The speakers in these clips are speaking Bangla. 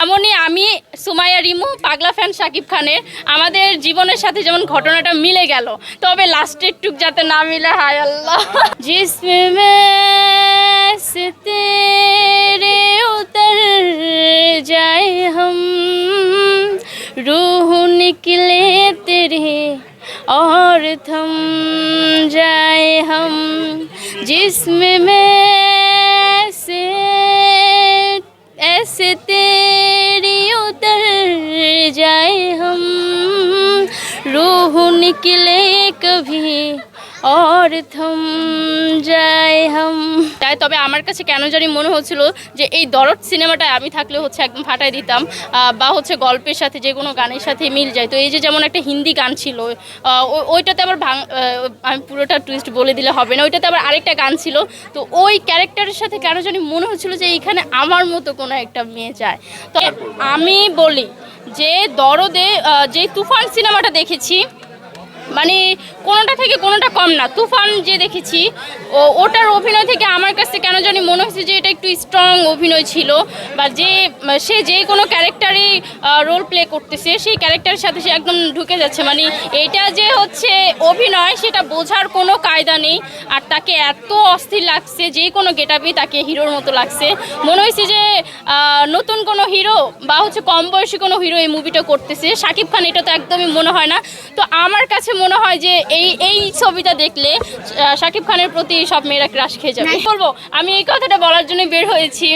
এমনই আমি সুমাইয়া রিমু পাগলা ফ্যান শাকিব খানের আমাদের জীবনের সাথে যেমন ঘটনাটা মিলে গেল তবে লাস্টের টুক যাতে না মিলে হায় আল্লাহ জিসমে में से तेरे उतर जाए हम रूह निकले तेरे और थम जाए हम जिसमें में से ऐसे निकले कभी। অর্থম জয় হম। তাই তবে আমার কাছে কেন জানি মনে হচ্ছিল যে এই দরদ সিনেমাটায় আমি থাকলে হচ্ছে একদম ফাটাই দিতাম বা হচ্ছে গল্পের সাথে যে কোনো গানের সাথে মিল যায়। তো এই যে যেমন একটা হিন্দি গান ছিল ওইটাতে আমার ভাঙ আমি পুরোটা টুইস্ট বলে দিলে হবে না, ওইটাতে আবার আরেকটা গান ছিল। তো ওই ক্যারেক্টারের সাথে কেন জানি মনে হচ্ছিল যে এইখানে আমার মতো কোনো একটা মেয়ে যায়। তো আমি বলি, যে দরদে যে তুফান সিনেমাটা দেখেছি মানে কোনোটা থেকে কোনোটা কম না। তুফান যে দেখেছি, ও, ওটার অভিনয় থেকে আমার কাছে কেন জানি মনে হয়েছে যে এটা একটু স্ট্রং অভিনয় ছিল বা যে, সে যে কোনো ক্যারেক্টারে রোল প্লে করতেছে, সেই ক্যারেক্টারের সাথে সে একদম ঢুকে যাচ্ছে। মানে এটা যে হচ্ছে অভিনয়, সেটা বোঝার কোনো কায়দা নেই। আর তাকে এত অস্থির লাগছে, যে কোনো গেটাপেই তাকে হিরোর মতো লাগছে। মনে হয়েছে যে নতুন কোনো হিরো বা হচ্ছে কম বয়সী কোনো হিরো এই মুভিটা করতেছে। শাকিব খান, এটা তো একদমই মনে হয় না। তো আমার কাছে মনে হয় যে এই এই ছবিটা দেখলে শাকিব খানের প্রতি সব মেয়েরা ক্রাশ খেয়ে যাবে। কি বলব আমি এই কথাটা বলার জন্য বের হয়েছি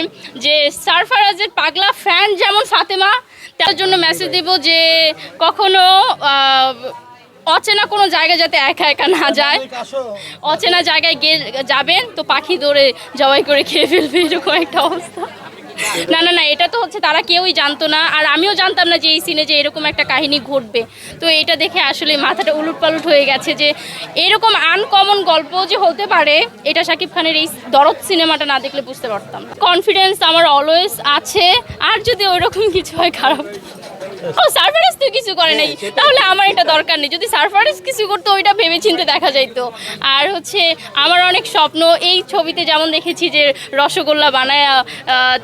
যে সারফারাজের পাগলা ফ্যান যেমন ফাতেমা তার জন্য মেসেজ দেব যে কখনো অচেনা কোনো জায়গায় যাতে একা একা না যায়। অচেনা জায়গায় গিয়ে যাবেন তো পাখি দৌড়ে জবাই করে খেয়ে ফেলবে এরকম একটা অবস্থা। না না না, এটা তো হচ্ছে তারা কেউই জানতো না। আর আমিও জানতাম না যে এই সিনে যে এরকম একটা কাহিনী ঘটবে। তো এটা দেখে আসলে মাথাটা উলুট পালুট হয়ে গেছে যে এরকম আনকমন গল্প যে হতে পারে, এটা শাকিব খানের এই দরদ সিনেমাটা না দেখলে বুঝতে পারতাম কনফিডেন্স আমার অলওয়েজ আছে। আর যদি ওইরকম কিছু হয়, খারাপ ও সারফারাজ তো কিছু করে নাই। তাহলে আমার এটা দরকার নেই। যদি সারফারাজ কিছু করতো ওইটা ভেবে চিনতে দেখা যাইতো। আর হচ্ছে আমার অনেক স্বপ্ন এই ছবিতে যেমন দেখেছি যে রসগোল্লা বানায়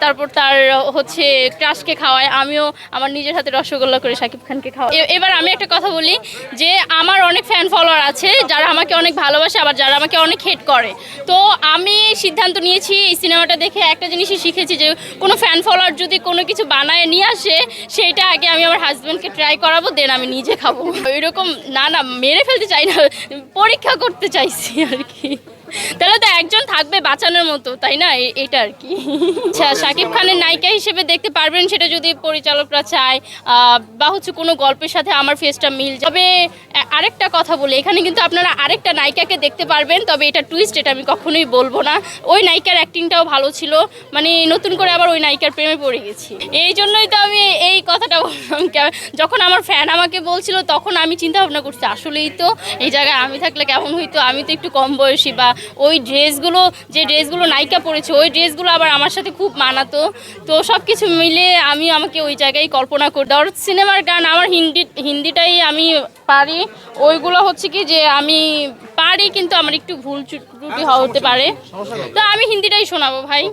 তারপর তার হচ্ছে ক্রাশকে খাওয়ায় আমিও আমার নিজের হাতে রসগোল্লা করে শাকিব খানকে খাওয়াই। এবার আমি একটা কথা বলি যে আমার অনেক ফ্যান ফলোয়ার আছে যারা আমাকে অনেক ভালোবাসে আবার যারা আমাকে অনেক হেট করে। তো আমি সিদ্ধান্ত নিয়েছি, এই সিনেমাটা দেখে একটা জিনিসই শিখেছি যে কোনো ফ্যান ফলোয়ার যদি কোনো কিছু বানায় নিয়ে আসে, সেইটা আগে আমি আমার হাজব্যান্ডকে ট্রাই করাবো দেন আমি নিজে খাব। এরকম না না, মেরে ফেলতে চাই না, পরীক্ষা করতে চাইছি আর কি। থাকবে বাঁচানোর মতো তাই না? এটা আর কি। আচ্ছা শাকিব খানের নায়িকা হিসেবে দেখতে পারবেন সেটা যদি পরিচালকরা চায় বা হচ্ছে কোনো গল্পের সাথে আমার ফেসটা মিল যাবে আরেকটা কথা বলি এখানে কিন্তু আপনারা আরেকটা নায়িকাকে দেখতে পারবেন তবে এটা টুইস্ট এটা আমি কখনোই বলব না। ওই নায়িকার অ্যাক্টিংটাও ভালো ছিল মানে নতুন করে আবার ওই নায়িকার প্রেমে পড়ে গেছি। এই জন্যই তো আমি এই কথাটা বললাম যখন আমার ফ্যান আমাকে বলছিল তখন আমি চিন্তা ভাবনা করছি আসলেই তো এই জায়গায় আমি থাকলে কেমন হইতো? আমি তো একটু কম বয়সী বা ওই ড্রেসগুলো যে ড্রেসগুলো নায়িকা পরেছে ওই ড্রেসগুলো আবার আমার সাথে খুব মানাতো। তো সব কিছু মিলে আমি আমাকে ওই জায়গায় কল্পনা করি দরদ সিনেমার গান আমার হিন্দি হিন্দিটাই আমি পারি। ওইগুলো হচ্ছে কি যে আমি পারি কিন্তু আমার একটু ভুল ত্রুটি হতে পারে। তো আমি হিন্দিটাই শোনাবো ভাই।